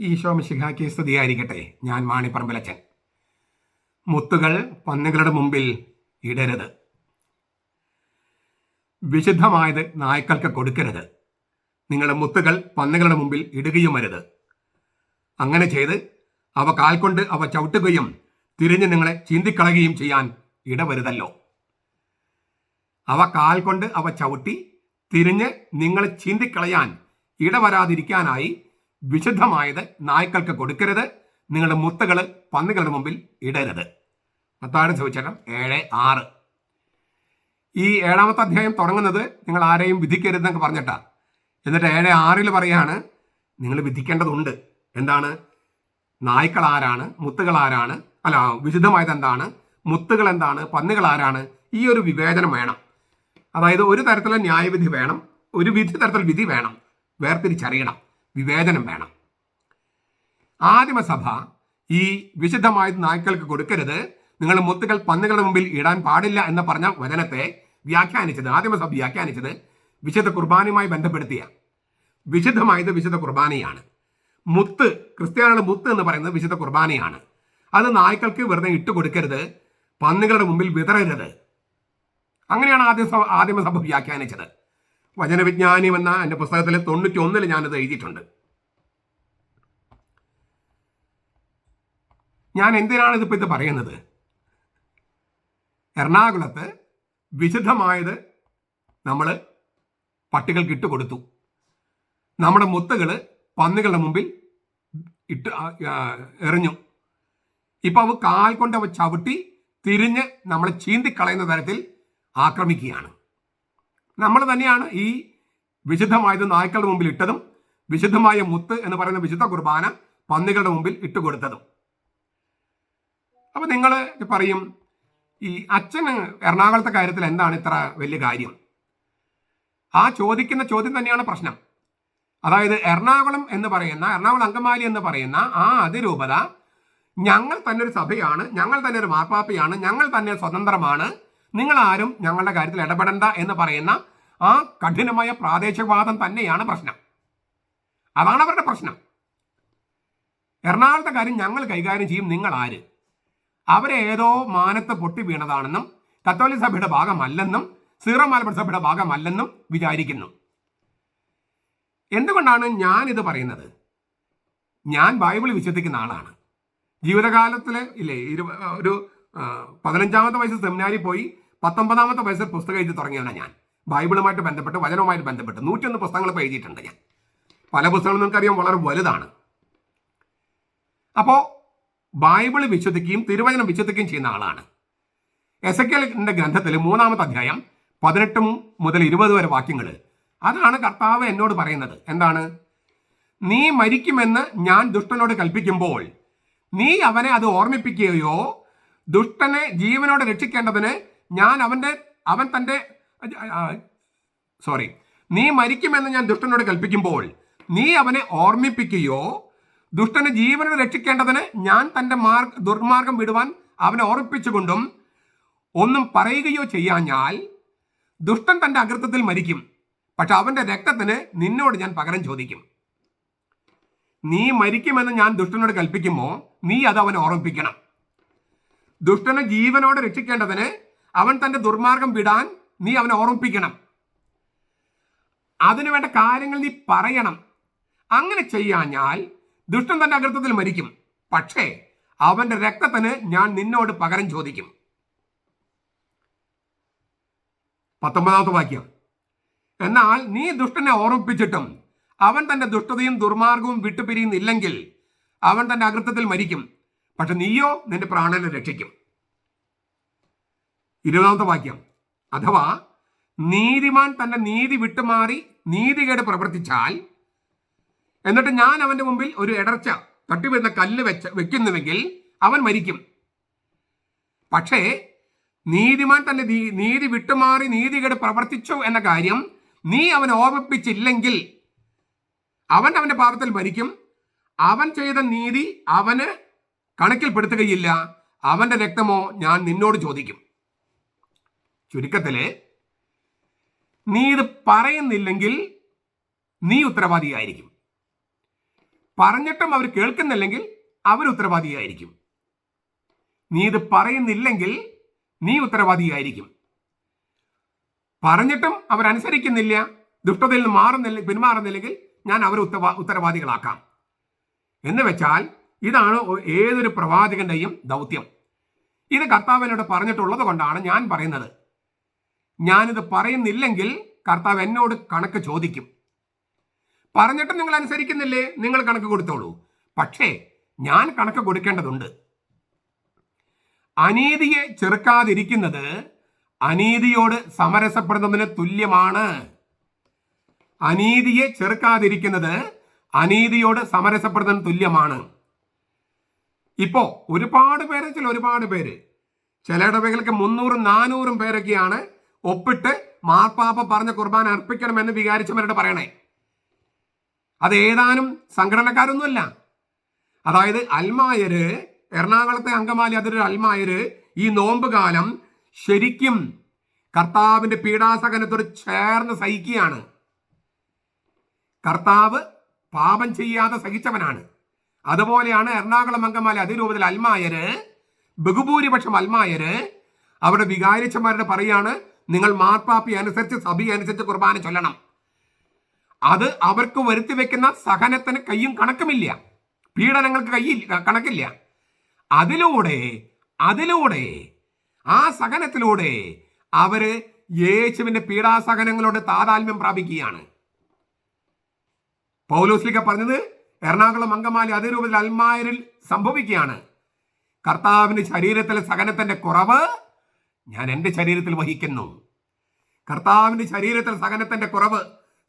ഈശോ മിശിഹാക്കി സ്തുതിയായിരിക്കട്ടെ. ഞാൻ മാണിപ്പറമ്പിലച്ചൻ മുത്തുകൾ പന്നുകളുടെ മുമ്പിൽ ഇടരുത്. വിശുദ്ധമായത് നായ്ക്കൾക്ക് കൊടുക്കരുത്. നിങ്ങളുടെ മുത്തുകൾ പന്നുകളുടെ മുമ്പിൽ ഇടുകയും അരുത്. അങ്ങനെ ചെയ്ത് അവ കാൽ കൊണ്ട് അവ ചവിട്ടുകയും തിരിഞ്ഞ് നിങ്ങളെ ചീന്തിക്കളയുകയും ചെയ്യാൻ ഇടവരുതല്ലോ. അവ കാൽ കൊണ്ട് അവ ചവിട്ടി തിരിഞ്ഞ് നിങ്ങളെ ചീന്തിക്കളയാൻ ഇടവരാതിരിക്കാനായി വിശുദ്ധമായത് നായ്ക്കൾക്ക് കൊടുക്കരുത്. നിങ്ങളുടെ മുത്തുകൾ പന്നികളുടെ മുമ്പിൽ ഇടരുത്. മത്താട് ചോദിച്ചാലും ഏഴ് ആറ്. ഈ ഏഴാമത്തെ അധ്യായം തുടങ്ങുന്നത് നിങ്ങൾ ആരെയും വിധിക്കരുതെന്നൊക്കെ പറഞ്ഞിട്ടാ. എന്നിട്ട് ഏഴ് ആറിൽ പറയാണ് നിങ്ങൾ വിധിക്കേണ്ടതുണ്ട്. എന്താണ്? നായ്ക്കൾ ആരാണ്? മുത്തുകൾ ആരാണ്? അല്ല വിശുദ്ധമായത് എന്താണ്? മുത്തുകൾ എന്താണ്? പന്നികൾ ആരാണ്? ഈ ഒരു വിവേചനം വേണം. അതായത് ഒരു തരത്തിലുള്ള ന്യായവിധി വേണം ഒരു വിധി തരത്തിൽ വിധി വേണം. വേർതിരിച്ചറിയണം. വിവേചനം വേണം. ആദിമസഭ ഈ വിശുദ്ധമായത് നായ്ക്കൾക്ക് കൊടുക്കരുത്. നിങ്ങൾ മുത്തുകൾ പന്നുകളുടെ മുമ്പിൽ ഇടാൻ പാടില്ല എന്ന് പറഞ്ഞ വചനത്തെ വ്യാഖ്യാനിച്ചത് ആദിമസഭ വ്യാഖ്യാനിച്ചത് വിശുദ്ധ കുർബാനയുമായി ബന്ധപ്പെടുത്തിയ വിശുദ്ധമായത് വിശുദ്ധ കുർബാനയാണ്. മുത്ത് ക്രിസ്ത്യാനികളുടെ മുത്ത് എന്ന് പറയുന്നത് വിശുദ്ധ കുർബാനയാണ്. അത് നായ്ക്കൾക്ക് വെറുതെ ഇട്ട് കൊടുക്കരുത് പന്നുകളുടെ മുമ്പിൽ വിതറരുത്. അങ്ങനെയാണ് ആദ്യ സഭ- ആദിമസഭ വ്യാഖ്യാനിച്ചത്. വചനവിജ്ഞാനം എന്ന എന്റെ പുസ്തകത്തിൽ തൊണ്ണൂറ്റി ഒന്നിൽ ഞാനത് എഴുതിയിട്ടുണ്ട്. ഞാൻ എന്തിനാണ് ഇതിപ്പോൾ ഇത് പറയുന്നത്? എറണാകുളത്ത് വിശുദ്ധമായത് നമ്മൾ പട്ടികൾക്ക് ഇട്ട് കൊടുത്തു നമ്മുടെ മുത്തുകൾ പന്നുകളുടെ മുമ്പിൽ ഇട്ട് എറിഞ്ഞു. ഇപ്പൊ അവ കാൽ കൊണ്ട് അവ ചവിട്ടി തിരിഞ്ഞ് നമ്മളെ ചീന്തിക്കളയുന്ന തരത്തിൽ ആക്രമിക്കുകയാണ്. നമ്മൾ തന്നെയാണ് ഈ വിശുദ്ധമായത് നായ്ക്കളുടെ മുമ്പിൽ ഇട്ടതും വിശുദ്ധമായ മുത്ത് എന്ന് പറയുന്ന വിശുദ്ധ കുർബാന പന്നികളുടെ മുമ്പിൽ ഇട്ടുകൊടുത്തതും അപ്പൊ നിങ്ങൾ പറയും ഈ അച്ഛന് എറണാകുളത്തെ കാര്യത്തിൽ എന്താണ് ഇത്ര വലിയ കാര്യം? ആ ചോദിക്കുന്ന ചോദ്യം തന്നെയാണ് പ്രശ്നം. അതായത് എറണാകുളം എന്ന് പറയുന്ന എറണാകുളം അങ്കമാലി എന്ന് പറയുന്ന ആ അതിരൂപത ഞങ്ങൾ തന്നെ ഒരു സഭയാണ് ഞങ്ങൾ തന്നെ ഒരു മാർപ്പാപ്പയാണ് ഞങ്ങൾ തന്നെ സ്വതന്ത്രമാണ് നിങ്ങൾ ആരും ഞങ്ങളുടെ കാര്യത്തിൽ ഇടപെടണ്ട എന്ന് പറയുന്ന ആ കഠിനമായ പ്രാദേശികവാദം തന്നെയാണ് പ്രശ്നം. അതാണ് അവരുടെ പ്രശ്നം. എറണാകുളത്തെ കാര്യം ഞങ്ങൾ കൈകാര്യം ചെയ്യും നിങ്ങൾ ആര്? അവരെ ഏതോ മാനത്ത് പൊട്ടി വീണതാണെന്നും കത്തോലിക് സഭയുടെ ഭാഗമല്ലെന്നും സീറോ മലബാർ സഭയുടെ ഭാഗമല്ലെന്നും വിചാരിക്കുന്നു. എന്തുകൊണ്ടാണ് ഞാൻ ഇത് പറയുന്നത്? ഞാൻ ബൈബിൾ വിശ്വസിക്കുന്ന ആളാണ്. ജീവിതകാലത്തിൽ ഇല്ലേ ഇരു ഒരു പതിനഞ്ചാമത്തെ വയസ്സ് സെമിനാരിൽ പോയി പത്തൊമ്പതാമത്തെ വയസ്സിൽ പുസ്തകം എഴുതി തുടങ്ങിയതാണ് ഞാൻ. ബൈബിളുമായിട്ട് ബന്ധപ്പെട്ട് വചനവുമായിട്ട് ബന്ധപ്പെട്ട് നൂറ്റൊന്ന് പുസ്തകങ്ങൾ ഇപ്പോൾ എഴുതിയിട്ടുണ്ട് ഞാൻ. പല പുസ്തകങ്ങളും നിങ്ങൾക്കറിയാം വളരെ വലുതാണ്. അപ്പോൾ ബൈബിൾ വിശ്വസിക്കുകയും തിരുവചനം വിശ്വസിക്കുകയും ചെയ്യുന്ന ആളാണ്. എസ് എ ഗ്രന്ഥത്തിൽ മൂന്നാമത്തെ അധ്യായം പതിനെട്ട് മുതൽ ഇരുപത് വരെ വാക്യങ്ങൾ അതാണ് കർത്താവ് എന്നോട് പറയുന്നത്. എന്താണ്? നീ മരിക്കുമെന്ന് ഞാൻ ദുഷ്ടനോട് കൽപ്പിക്കുമ്പോൾ നീ അവനെ അത് ഓർമ്മിപ്പിക്കുകയോ ദുഷ്ടനെ ജീവനോടെ രക്ഷിക്കേണ്ടതിന് ഞാൻ അവന്റെ അവൻ തന്റെ സോറി നീ മരിക്കുമെന്ന് ഞാൻ ദുഷ്ടനോട് കൽപ്പിക്കുമ്പോൾ നീ അവനെ ഓർമ്മിപ്പിക്കുകയോ ദുഷ്ടനെ ജീവനെ രക്ഷിക്കേണ്ടതിന് ഞാൻ തന്റെ മാർഗ ദുർമാർഗം വിടുവാൻ അവനെ ഓർമ്മിപ്പിച്ചുകൊണ്ടും ഒന്നും പറയുകയോ ചെയ്യാഞ്ഞാൽ ദുഷ്ടൻ തന്റെ അകൃത്യത്തിൽ മരിക്കും. പക്ഷെ അവന്റെ രക്തത്തിന് നിന്നോട് ഞാൻ പകരം ചോദിക്കും. നീ മരിക്കുമെന്ന് ഞാൻ ദുഷ്ടനോട് കൽപ്പിക്കുമോ? നീ അത് അവനെ ഓർമ്മിപ്പിക്കണം. ദുഷ്ടനെ ജീവനോടെ രക്ഷിക്കേണ്ടതിന് അവൻ തന്റെ ദുർമാർഗം വിടാൻ നീ അവനെ ഓർമ്മിപ്പിക്കണം. അതിനു വേണ്ട കാര്യങ്ങൾ നീ പറയണം. അങ്ങനെ ചെയ്യാഞ്ഞാൽ ദുഷ്ടൻ തന്റെ അകൃത്വത്തിൽ മരിക്കും. പക്ഷേ അവന്റെ രക്തത്തിന് ഞാൻ നിന്നോട് പകരം ചോദിക്കും. പത്തൊമ്പതാമത്തെ വാക്യം. എന്നാൽ നീ ദുഷ്ടനെ ഓർമ്മിപ്പിച്ചിട്ടും അവൻ തന്റെ ദുഷ്ടതയും ദുർമാർഗവും വിട്ടുപിരിയുന്നില്ലെങ്കിൽ അവൻ തന്റെ അകൃത്വത്തിൽ മരിക്കും. പക്ഷെ നീയോ നിന്റെ പ്രാണനെ രക്ഷിക്കും. ഇരുപതാമത്തെ വാക്യം. അഥവാ നീതിമാൻ തന്റെ നീതി വിട്ടുമാറി നീതികേട് പ്രവർത്തിച്ചാൽ എന്നിട്ട് ഞാൻ അവന്റെ മുമ്പിൽ ഒരു ഇടർച്ച തട്ടിവരുന്ന കല്ല് വെച്ച വെക്കുന്നുവെങ്കിൽ അവൻ മരിക്കും. പക്ഷേ നീതിമാൻ തന്റെ നീതി വിട്ടുമാറി നീതികേട് പ്രവർത്തിച്ചു എന്ന കാര്യം നീ അവനെ ഓർമ്മിപ്പിച്ചില്ലെങ്കിൽ അവൻ അവന്റെ പാപത്തിൽ മരിക്കും. അവൻ ചെയ്ത നീതി അവന് കണക്കിൽപ്പെടുത്തുകയില്ല. അവന്റെ രക്തമോ ഞാൻ നിന്നോട് ചോദിക്കും. ചുരുക്കത്തിൽ നീ ഇത് പറയുന്നില്ലെങ്കിൽ നീ ഉത്തരവാദിയായിരിക്കും. പറഞ്ഞിട്ടും അവർ കേൾക്കുന്നില്ലെങ്കിൽ അവർ ഉത്തരവാദിയായിരിക്കും. നീ ഇത് പറയുന്നില്ലെങ്കിൽ നീ ഉത്തരവാദിയായിരിക്കും. പറഞ്ഞിട്ടും അവരനുസരിക്കുന്നില്ല ദുഷ്ടതയിൽ നിന്ന് മാറുന്നില്ല പിന്മാറുന്നില്ലെങ്കിൽ ഞാൻ അവരെ ഉത്തരവാ ഉത്തരവാദികളാക്കാം. എന്ന് വെച്ചാൽ ഇതാണ് ഏതൊരു പ്രവാചകന്റെയും ദൗത്യം. ഇത് കർത്താവിനോട് പറഞ്ഞിട്ടുള്ളത് കൊണ്ടാണ് ഞാൻ പറയുന്നത്. ഞാനിത് പറയുന്നില്ലെങ്കിൽ കർത്താവ് എന്നോട് കണക്ക് ചോദിക്കും. പറഞ്ഞിട്ട് നിങ്ങൾ അനുസരിക്കുന്നില്ലേ? നിങ്ങൾ കണക്ക് കൊടുത്തോളൂ. പക്ഷേ ഞാൻ കണക്ക് കൊടുക്കേണ്ടതുണ്ട്. അനീതിയെ ചെറുക്കാതിരിക്കുന്നത് അനീതിയോട് സമരസപ്പെടുന്നതിന് തുല്യമാണ്. അനീതിയെ ചെറുക്കാതിരിക്കുന്നത് അനീതിയോട് സമരസപ്പെടുന്നതിന് തുല്യമാണ്. ഇപ്പോ ഒരുപാട് പേര് ചില ഒരുപാട് പേര് ചില ഇടവകൾക്ക് മുന്നൂറും നാനൂറും പേരൊക്കെയാണ് ഒപ്പിട്ട് മാർപ്പാപ്പ പറഞ്ഞ കുർബാന അർപ്പിക്കണമെന്ന് വികാരിച്ചവരുടെ പറയണേ. അത് ഏതാനും സംഘടനക്കാരൊന്നുമല്ല. അതായത് അൽമായര് എറണാകുളത്തെ അങ്കമാലി അതിലൊരു അൽമായര് ഈ നോമ്പ് കാലം ശരിക്കും കർത്താവിന്റെ പീഡാസകനത്തോട് ചേർന്ന് സഹിക്കുകയാണ്. കർത്താവ് പാപം ചെയ്യാതെ സഹിച്ചവനാണ്. അതുപോലെയാണ് എറണാകുളം അങ്കമാലി അതിരൂപത്തിൽ അൽമായര് ബഹുഭൂരിപക്ഷം അൽമായര് അവിടെ വികാരിച്ചന്മാരുടെ പറയാണ് നിങ്ങൾ മാർപ്പാപ്പി അനുസരിച്ച് സഭി അനുസരിച്ച് കുർബാന ചൊല്ലണം. അത് അവർക്ക് വരുത്തി വെക്കുന്ന സഹനത്തിന് കയ്യും കണക്കുമില്ല. പീഡനങ്ങൾക്ക് കയ്യിൽ കണക്കില്ല. അതിലൂടെ അതിലൂടെ ആ സഹനത്തിലൂടെ അവർ യേശുവിന്റെ പീഡാസഹനങ്ങളോട് താതാത്മ്യം പ്രാപിക്കുകയാണ്. പൗലോസ്ലിക്ക പറഞ്ഞത് എറണാകുളം അങ്കമാലി അതേ രൂപത്തിൽ അൽമായരിൽ സംഭവിക്കുകയാണ്. കർത്താവിന്റെ ശരീരത്തിലെ സഹനത്തിന്റെ കുറവ് ഞാൻ എന്റെ ശരീരത്തിൽ വഹിക്കുന്നു. കർത്താവിന്റെ ശരീരത്തിൽ സഹനത്തിന്റെ കുറവ്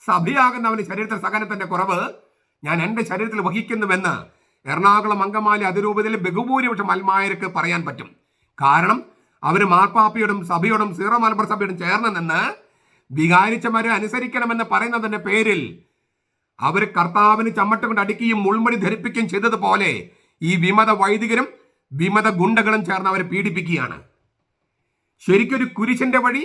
സഭയാകുന്നവന്റെ ശരീരത്തിൽ സഹനത്തിന്റെ കുറവ് ഞാൻ എന്റെ ശരീരത്തിൽ വഹിക്കുന്നുവെന്ന് എറണാകുളം അങ്കമാലി അതിരൂപതയിൽ ബഹുഭൂരിപക്ഷം അൽമായർക്ക് പറയാൻ പറ്റും. കാരണം അവർ മാർപ്പാപ്പയോടും സഭയോടും സീറോ മലബാർ സഭയോടും ചേർന്ന് നിന്ന് വികാരിച്ചവരെ അനുസരിക്കണമെന്ന് പറയുന്നതിന്റെ പേരിൽ അവർ കർത്താവിന് ചമ്മട്ട കൊണ്ട് അടിക്കുകയും മുൾമണി ധരിപ്പിക്കുകയും ചെയ്തതുപോലെ ഈ വിമത വൈദികരും വിമത ഗുണ്ടകളും ചേർന്ന് അവരെ പീഡിപ്പിക്കുകയാണ്. ശരിക്കൊരു കുരിശന്റെ വഴി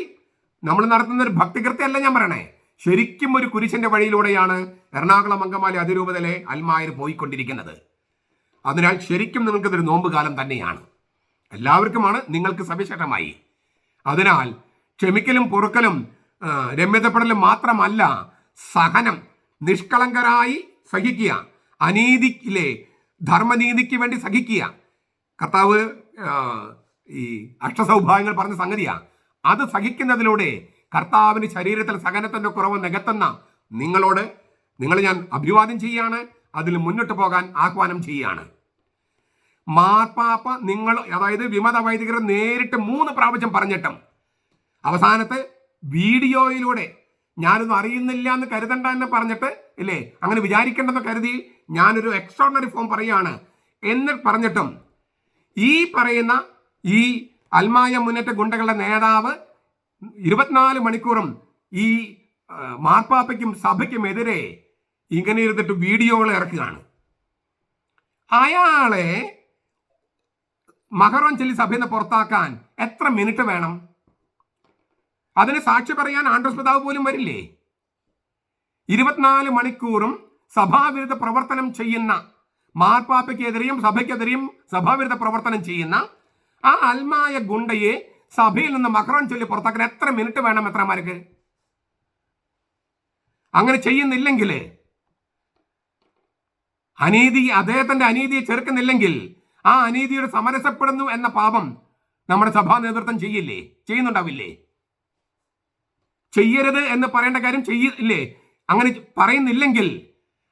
നമ്മൾ നടത്തുന്ന ഒരു ഭക്തികൃത്യമല്ല ഞാൻ പറയണേ. ശരിക്കും ഒരു കുരിശന്റെ വഴിയിലൂടെയാണ് എറണാകുളം അങ്കമാലി അതിരൂപതലെ അൽമായർ പോയിക്കൊണ്ടിരിക്കുന്നത്. അതിനാൽ ശരിക്കും നിങ്ങൾക്കിതൊരു നോമ്പ് കാലം തന്നെയാണ്. എല്ലാവർക്കുമാണ് നിങ്ങൾക്ക് സവിശേഷമായി. അതിനാൽ ക്ഷമിക്കലും പൊറുക്കലും രമ്യതപ്പെടലും മാത്രമല്ല സഹനം നിഷ്കളങ്കരായി സഹിക്കുക അനീതിയിലെ ധർമ്മനീതിക്ക് വേണ്ടി സഹിക്കുക. കർത്താവ് ഈ അഷ്ടസൗഭാഗ്യങ്ങൾ പറഞ്ഞ സംഗതിയാ. അത് സഹിക്കുന്നതിലൂടെ കർത്താവിന് ശരീരത്തിൽ സഹനത്തിന്റെ കുറവ് നികത്തുന്ന നിങ്ങളോട് നിങ്ങൾ ഞാൻ അഭിവാദ്യം ചെയ്യാണ് അതിൽ മുന്നോട്ട് പോകാൻ ആഹ്വാനം ചെയ്യുകയാണ്. മാർപ്പാപ്പ നിങ്ങൾ അതായത് വിമത വൈദികർ നേരിട്ട് മൂന്ന് പ്രാവശ്യം പറഞ്ഞിട്ടും അവസാനത്തെ വീഡിയോയിലൂടെ ഞാനൊന്നും അറിയുന്നില്ല എന്ന് കരുതണ്ട എന്ന് പറഞ്ഞിട്ട് ഇല്ലേ? അങ്ങനെ വിചാരിക്കേണ്ടെന്ന് കരുതി ഞാനൊരു എക്സ്ട്രോണറി ഫോം പറയുകയാണ്. എന്ന് പറഞ്ഞിട്ടും ഈ പറയുന്ന ഈ അൽമായ മുന്നേറ്റ ഗുണ്ടകളുടെ നേതാവ് ഇരുപത്തിനാല് മണിക്കൂറും ഈ മാർപ്പാപ്പയ്ക്കും സഭയ്ക്കും എതിരെ ഇങ്ങനെ ഇരുന്നിട്ട് വീഡിയോകൾ ഇറക്കുകയാണ്. അയാളെ മഹറോൻ ചെല്ലി സഭയിൽ നിന്ന് പുറത്താക്കാൻ എത്ര മിനിറ്റ് വേണം? അതിന് സാക്ഷി പറയാൻ ആൻഡ്രസ് പിതാവ് പോലും വരില്ലേ? ഇരുപത്തിനാല് മണിക്കൂറും സഭാവിരുദ്ധ പ്രവർത്തനം ചെയ്യുന്ന മാർപ്പാപ്പയ്ക്കെതിരെയും സഭയ്ക്കെതിരെയും സഭാവിരുദ്ധ പ്രവർത്തനം ചെയ്യുന്ന ആ അൽമായ ഗുണ്ടയെ സഭയിൽ നിന്ന് മക്രോൺ ചൊല്ലി പുറത്താക്കാൻ എത്ര മിനിറ്റ് വേണം എത്രമാർക്ക്? അങ്ങനെ ചെയ്യുന്നില്ലെങ്കിൽ അനീതി അദ്ദേഹത്തിന്റെ അനീതിയെ ചെറുക്കുന്നില്ലെങ്കിൽ ആ അനീതിയുടെ സമരസപ്പെടുന്നു എന്ന പാപം നമ്മുടെ സഭാ നേതൃത്വം ചെയ്യില്ലേ? ചെയ്യുന്നുണ്ടാവില്ലേ? ചെയ്യരുത് എന്ന് പറയേണ്ട കാര്യം ചെയ്യില്ലേ? അങ്ങനെ പറയുന്നില്ലെങ്കിൽ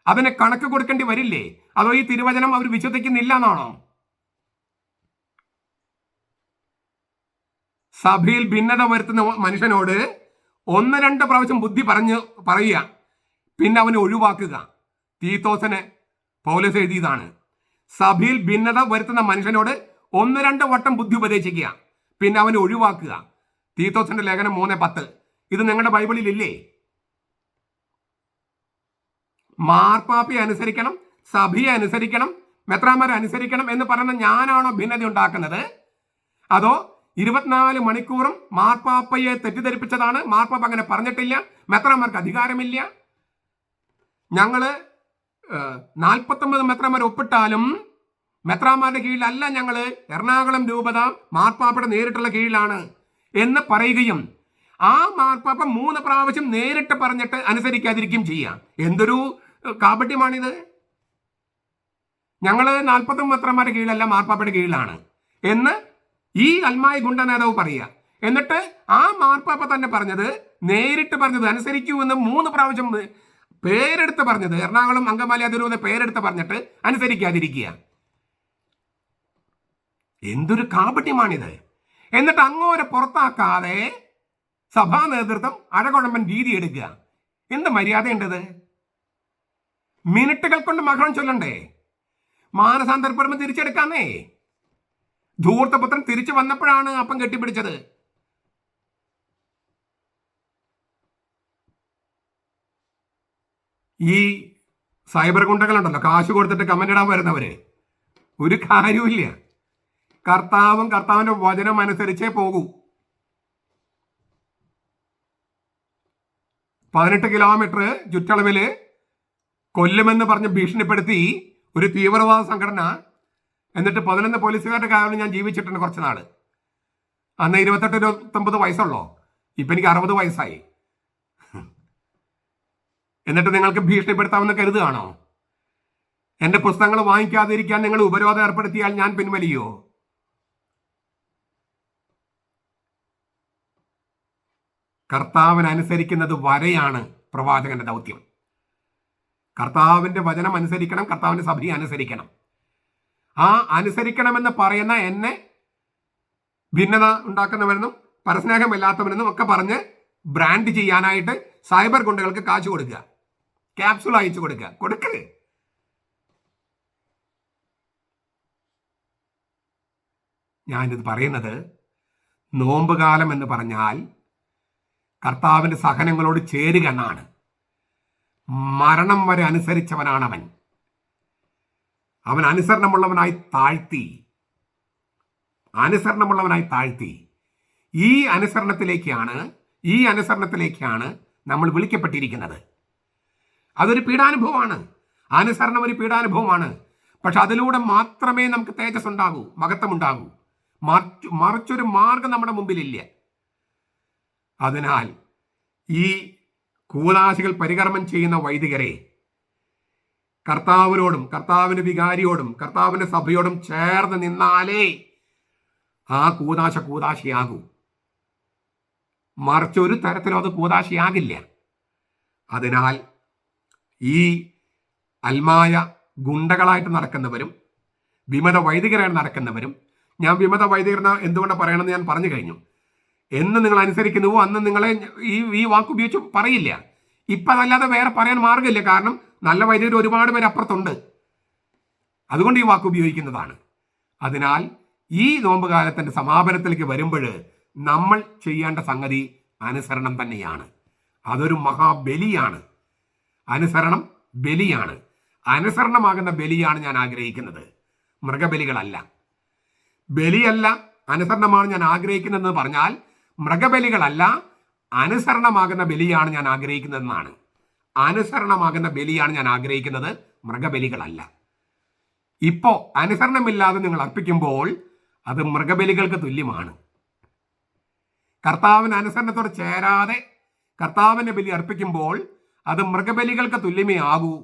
അതിന് കണക്ക് കൊടുക്കേണ്ടി വരില്ലേ? അതോ ഈ തിരുവചനം അവർ വിശ്വസിക്കുന്നില്ല എന്നാണോ? സഭയിൽ ഭിന്നത വരുത്തുന്ന മനുഷ്യനോട് ഒന്ന് രണ്ട് പ്രാവശ്യം ബുദ്ധി പറഞ്ഞ് പറയുക. പിന്നെ അവനെ ഒഴിവാക്കുക. തീത്തോസന് പൗലസ് എഴുതിയതാണ്. സഭയിൽ ഭിന്നത വരുത്തുന്ന മനുഷ്യനോട് ഒന്ന് രണ്ട് വട്ടം ബുദ്ധി ഉപദേശിക്കുക. പിന്നെ അവനെ ഒഴിവാക്കുക. തീത്തോസിന്റെ ലേഖനം മൂന്ന് പത്ത്. ഇത് നിങ്ങളുടെ ബൈബിളിൽ ഇല്ലേ? മാർപ്പാപ്പയെ അനുസരിക്കണം സഭയെ അനുസരിക്കണം മെത്രാമാരെ അനുസരിക്കണം എന്ന് പറയുന്ന ഞാനാണോ ഭിന്നത ഉണ്ടാക്കുന്നത്? അതോ ഇരുപത്തിനാല് മണിക്കൂറും മാർപ്പാപ്പയെ തെറ്റിദ്ധരിപ്പിച്ചതാണ്. മാർപ്പാപ്പ അങ്ങനെ പറഞ്ഞിട്ടില്ല. മെത്രമാർക്ക് അധികാരമില്ല. ഞങ്ങൾ നാൽപ്പത്തൊമ്പത് മെത്രമാർ ഒപ്പിട്ടാലും മെത്രാമാരുടെ കീഴിലല്ല ഞങ്ങൾ എറണാകുളം രൂപത മാർപ്പാപ്പയുടെ നേരിട്ടുള്ള കീഴിലാണ് എന്ന് പറയുകയും ആ മാർപ്പാപ്പ മൂന്ന് പ്രാവശ്യം നേരിട്ട് പറഞ്ഞിട്ട് അനുസരിക്കാതിരിക്കുകയും ചെയ്യാം. എന്തൊരു കാപട്യമാണിത്? ഞങ്ങൾ നാൽപ്പത്തൊമ്പത് മെത്രമാരുടെ കീഴിലല്ല മാർപ്പാപ്പയുടെ കീഴിലാണ് എന്ന് ഈ അൽമായ ഗുണ്ട നേതാവ് പറയുക. എന്നിട്ട് ആ മാർപ്പാപ്പ തന്നെ പറഞ്ഞത് നേരിട്ട് പറഞ്ഞത് അനുസരിക്കൂ എന്ന് മൂന്ന് പ്രാവശ്യം പേരെടുത്ത് പറഞ്ഞത് എറണാകുളം അങ്കമാലി അതിരൂപത പേരെടുത്ത് പറഞ്ഞിട്ട് അനുസരിക്കാതിരിക്കുക. എന്തൊരു കാപട്യമാണിത്. എന്നിട്ട് അങ്ങോരെ പുറത്താക്കാതെ സഭാ നേതൃത്വം അഴകുഴമ്പൻ രീതി എടുക്കുക. എന്ത് മര്യാദയുണ്ടത്? മിനിറ്റുകൾ കൊണ്ട് മകളം ചൊല്ലണ്ടേ? മാനസാന്തരപ്പെടുമ്പോൾ തിരിച്ചെടുക്കാന്നേ? ധൂർത്തപുത്രൻ തിരിച്ചു വന്നപ്പോഴാണ് അപ്പം കെട്ടിപ്പിടിച്ചത്. ഈ സൈബർ ഗുണ്ടകളുണ്ടല്ലോ കാശ് കൊടുത്തിട്ട് കമന്റ് ഇടാൻ വരുന്നവര്. ഒരു കാര്യമില്ല കർത്താവും കർത്താവിന്റെ വചനം അനുസരിച്ചേ പോകൂ. പതിനെട്ട് കിലോമീറ്റർ ചുറ്റളവിൽ കൊല്ലുമെന്ന് പറഞ്ഞ് ഭീഷണിപ്പെടുത്തി ഒരു തീവ്രവാദ സംഘടന എന്നിട്ട് പതിനൊന്ന് പോലീസുകാരുടെ കാരണം ഞാൻ ജീവിച്ചിട്ടുണ്ട് കുറച്ച് നാൾ. അന്ന് ഇരുപത്തെട്ട് ഇരുപത്തൊമ്പത് വയസ്സുള്ളോ? ഇപ്പൊ എനിക്ക് അറുപത് വയസ്സായി. എന്നിട്ട് നിങ്ങൾക്ക് ഭീഷണിപ്പെടുത്താമെന്ന് കരുതുകയാണോ? എന്റെ പുസ്തകങ്ങൾ വാങ്ങിക്കാതിരിക്കാൻ നിങ്ങൾ ഉപരോധം ഏർപ്പെടുത്തിയാൽ ഞാൻ പിൻവലിയോ? കർത്താവിന് അനുസരിക്കുന്നത് വരെയാണ് പ്രവാചകന്റെ ദൗത്യം. കർത്താവിന്റെ വചനം അനുസരിക്കണം കർത്താവിന്റെ സഭയെ അനുസരിക്കണം. ആ അനുസരിക്കണമെന്ന് പറയുന്ന എന്നെ ഭിന്നത ഉണ്ടാക്കുന്നവരെന്നും പരസ്നേഹമില്ലാത്തവരെന്നും ഒക്കെ പറഞ്ഞ് ബ്രാൻഡ് ചെയ്യാനായിട്ട് സൈബർ ഗുണ്ടകൾക്ക് കാശ് കൊടുക്കുക. ക്യാപ്സുൾ അയച്ചു കൊടുക്കുക. കൊടുക്കരുത് ഞാനിത് പറയുന്നത് നോമ്പുകാലം എന്ന് പറഞ്ഞാൽ കർത്താവിന്റെ സഹനങ്ങളോട് ചേരുക എന്നാണ്. മരണം വരെ അനുസരിച്ചവനാണ് അവൻ അനുസരണമുള്ളവനായി താഴ്ത്തി. അനുസരണമുള്ളവനായി താഴ്ത്തി. ഈ അനുസരണത്തിലേക്കാണ് ഈ അനുസരണത്തിലേക്കാണ് നമ്മൾ വിളിക്കപ്പെട്ടിരിക്കുന്നത്. അതൊരു പീഡാനുഭവമാണ്. അനുസരണം ഒരു പീഡാനുഭവമാണ്. പക്ഷെ അതിലൂടെ മാത്രമേ നമുക്ക് തേജസ് ഉണ്ടാകൂ മഹത്വമുണ്ടാകൂ മറിച്ച് മറിച്ചൊരു മാർഗം നമ്മുടെ മുമ്പിലില്ല. അതിനാൽ ഈ കൂതാശികൾ പരികർമ്മം ചെയ്യുന്ന വൈദികരെ കർത്താവിനോടും കർത്താവിന്റെ വികാരിയോടും കർത്താവിന്റെ സഭയോടും ചേർന്ന് നിന്നാലേ ആ കൂതാശ കൂതാശയാകൂ. മറിച്ചൊരു തരത്തിലും അത് കൂതാശയാകില്ല. അതിനാൽ ഈ അൽമായ ഗുണ്ടകളായിട്ട് നടക്കുന്നവരും വിമത വൈദികരായിട്ട് നടക്കുന്നവരും ഞാൻ വിമത വൈദികരെന്ന് എന്തുകൊണ്ട് പറയണമെന്ന് ഞാൻ പറഞ്ഞു കഴിഞ്ഞു. എന്ന് നിങ്ങൾ അനുസരിക്കുന്നുവോ അന്ന് നിങ്ങളെ ഈ ഈ വാക്ക് ഉപയോഗിച്ച് പറയില്ല. ഇപ്പം അതല്ലാതെ വേറെ പറയാൻ മാർഗമില്ല കാരണം നല്ല വൈദ്യുതി ഒരുപാട് പേര് അപ്പുറത്തുണ്ട്. അതുകൊണ്ട് ഈ വാക്ക് ഉപയോഗിക്കുന്നതാണ്. അതിനാൽ ഈ നോമ്പ് കാലത്തിന്റെ സമാപനത്തിലേക്ക് വരുമ്പോൾ നമ്മൾ ചെയ്യേണ്ട സംഗതി അനുസരണം തന്നെയാണ്. അതൊരു മഹാബലിയാണ്. അനുസരണം ബലിയാണ്. അനുസരണമാകുന്ന ബലിയാണ് ഞാൻ ആഗ്രഹിക്കുന്നത്. മൃഗബലികളല്ല. ബലിയല്ല അനുസരണമാണ് ഞാൻ ആഗ്രഹിക്കുന്നതെന്ന് പറഞ്ഞാൽ മൃഗബലികളല്ല അനുസരണമാകുന്ന ബലിയാണ് ഞാൻ ആഗ്രഹിക്കുന്നതെന്നാണ്. അനുസരണമാകുന്ന ബലിയാണ് ഞാൻ ആഗ്രഹിക്കുന്നത്. മൃഗബലികളല്ല. ഇപ്പോ അനുസരണമില്ലാതെ നിങ്ങൾ അർപ്പിക്കുമ്പോൾ അത് മൃഗബലികൾക്ക് തുല്യമാണ്. കർത്താവിന് അനുസരണത്തോട് ചേരാതെ കർത്താവിന്റെ ബലി അർപ്പിക്കുമ്പോൾ അത് മൃഗബലികൾക്ക് തുല്യമേ ആകൂ.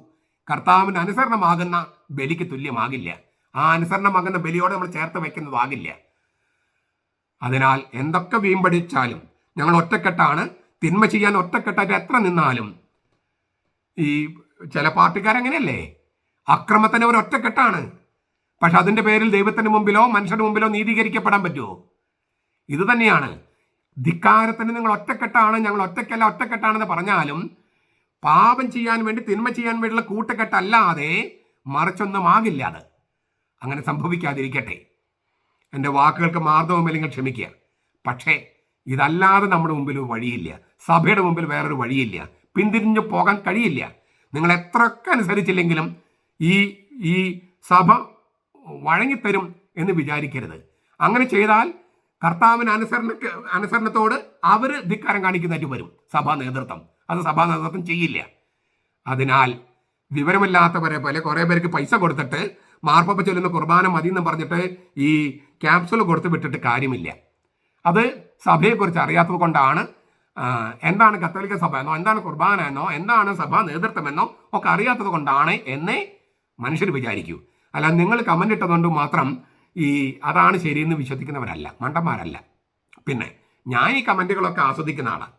കർത്താവിന് അനുസരണമാകുന്ന ബലിക്ക് തുല്യമാകില്ല. ആ അനുസരണമാകുന്ന ബലിയോട് നമ്മൾ ചേർത്ത് വയ്ക്കുന്നതാകില്ല. അതിനാൽ എന്തൊക്കെ വീമ്പടിച്ചാലും ഞങ്ങൾ ഒറ്റക്കെട്ടാണ്. തിന്മ ചെയ്യാൻ ഒറ്റക്കെട്ടായിട്ട് എത്ര നിന്നാലും ഈ ചില പാർട്ടിക്കാരങ്ങനെയല്ലേ? അക്രമത്തിന് ഒരു ഒറ്റക്കെട്ടാണ്. പക്ഷെ അതിന്റെ പേരിൽ ദൈവത്തിന് മുമ്പിലോ മനുഷ്യന്റെ മുമ്പിലോ നീതീകരിക്കപ്പെടാൻ പറ്റുമോ? ഇത് തന്നെയാണ്. ധിക്കാരത്തിന് നിങ്ങൾ ഒറ്റക്കെട്ടാണ് ഞങ്ങൾ ഒറ്റക്കല്ല ഒറ്റക്കെട്ടാണെന്ന് പറഞ്ഞാലും പാപം ചെയ്യാൻ വേണ്ടി തിന്മ ചെയ്യാൻ വേണ്ടിയുള്ള കൂട്ടക്കെട്ടല്ലാതെ മറിച്ചൊന്നും ആകില്ല അത്. അങ്ങനെ സംഭവിക്കാതിരിക്കട്ടെ. എന്റെ വാക്കുകൾക്ക് മാർദ്ദവുമില്ലെങ്കിൽ ക്ഷമിക്കുക. പക്ഷേ ഇതല്ലാതെ നമ്മുടെ മുമ്പിൽ വഴിയില്ല. സഭയുടെ മുമ്പിൽ വേറൊരു വഴിയില്ല. പിന്തിരിഞ്ഞു പോകാൻ കഴിയില്ല. നിങ്ങൾ എത്രയൊക്കെ അനുസരിച്ചില്ലെങ്കിലും ഈ ഈ സഭ വഴങ്ങിത്തരും എന്ന് വിചാരിക്കരുത്. അങ്ങനെ ചെയ്താൽ കർത്താവിന് അനുസരണ അനുസരണത്തോട് അവർ ധിക്കാരം കാണിക്കുന്നതായിട്ട് വരും സഭാ നേതൃത്വം. അത് സഭാ നേതൃത്വം ചെയ്യില്ല. അതിനാൽ വിവരമില്ലാത്തവരെ പോലെ കുറേ പേർക്ക് പൈസ കൊടുത്തിട്ട് മാർപ്പപ്പ ചൊല്ലുന്ന കുർബാന മതി എന്ന് പറഞ്ഞിട്ട് ഈ ക്യാപ്സുൽ കൊടുത്ത് വിട്ടിട്ട് കാര്യമില്ല. അത് സഭയെക്കുറിച്ച് അറിയാത്തത് കൊണ്ടാണ് എന്താണ് കത്തോലിക്ക സഭ എന്നോ എന്താണ് കുർബാന എന്നോ എന്താണ് സഭാ നേതൃത്വമെന്നോ ഒക്കെ അറിയാത്തത് കൊണ്ടാണ് എന്നേ മനുഷ്യർ വിചാരിക്കൂ. അല്ല നിങ്ങൾ കമന്റ് ഇട്ടതുകൊണ്ട് മാത്രം ഈ അതാണ് ശരിയെന്ന് വിശ്വസിക്കുന്നവരല്ല മണ്ടന്മാരല്ല. പിന്നെ ഞാൻ ഈ കമന്റുകളൊക്കെ ആസ്വദിക്കുന്ന ആളാണ്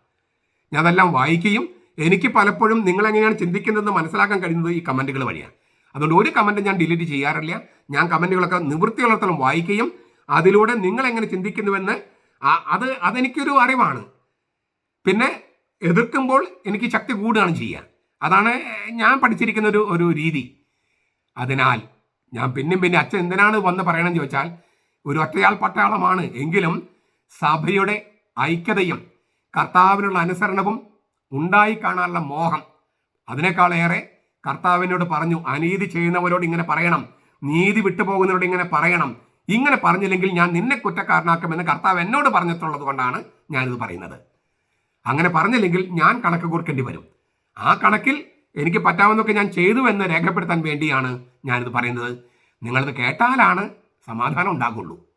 ഞാൻ അതെല്ലാം വായിക്കുകയും എനിക്ക് പലപ്പോഴും നിങ്ങൾ എങ്ങനെയാണ് ചിന്തിക്കുന്നതെന്ന് മനസ്സിലാക്കാൻ കഴിയുന്നത് ഈ കമന്റുകൾ വഴിയാണ് അതുകൊണ്ട് ഒരു കമന്റ് ഞാൻ ഡിലീറ്റ് ചെയ്യാറില്ല. ഞാൻ കമന്റുകളൊക്കെ നിവൃത്തിയുള്ളിടത്തോളം വായിക്കുകയും അതിലൂടെ നിങ്ങൾ എങ്ങനെ ചിന്തിക്കുന്നുവെന്ന് അത് അതെനിക്കൊരു അറിവാണ്. പിന്നെ എതിർക്കുമ്പോൾ എനിക്ക് ശക്തി കൂടുകയാണ് ചെയ്യുക അതാണ് ഞാൻ പഠിച്ചിരിക്കുന്ന ഒരു ഒരു രീതി. അതിനാൽ ഞാൻ പിന്നെയും പിന്നെ അച്ഛൻ എന്തിനാണ് വന്ന് പറയണമെന്ന് ചോദിച്ചാൽ ഒരു ഒറ്റയാൾ പട്ടാളമാണ് എങ്കിലും സഭയുടെ ഐക്യതയും കർത്താവിനുള്ള അനുസരണവും ഉണ്ടായി കാണാനുള്ള മോഹം. അതിനേക്കാളേറെ കർത്താവിനോട് പറഞ്ഞു അനീതി ചെയ്യുന്നവരോട് ഇങ്ങനെ പറയണം. നീതി വിട്ടുപോകുന്നവരോട് ഇങ്ങനെ പറയണം. ഇങ്ങനെ പറഞ്ഞില്ലെങ്കിൽ ഞാൻ നിന്നെ കുറ്റക്കാരനാക്കുമെന്ന് കർത്താവ് എന്നോട് പറഞ്ഞിട്ടുള്ളത് കൊണ്ടാണ് ഞാനിത് പറയുന്നത്. അങ്ങനെ പറഞ്ഞില്ലെങ്കിൽ ഞാൻ കണക്ക് കൊടുക്കേണ്ടി വരും. ആ കണക്കിൽ എനിക്ക് പറ്റാവുന്നതൊക്കെ ഞാൻ ചെയ്തു എന്ന് രേഖപ്പെടുത്താൻ വേണ്ടിയാണ് ഞാനിത് പറയുന്നത്. നിങ്ങളിത് കേട്ടാലാണ് സമാധാനം ഉണ്ടാകുള്ളൂ.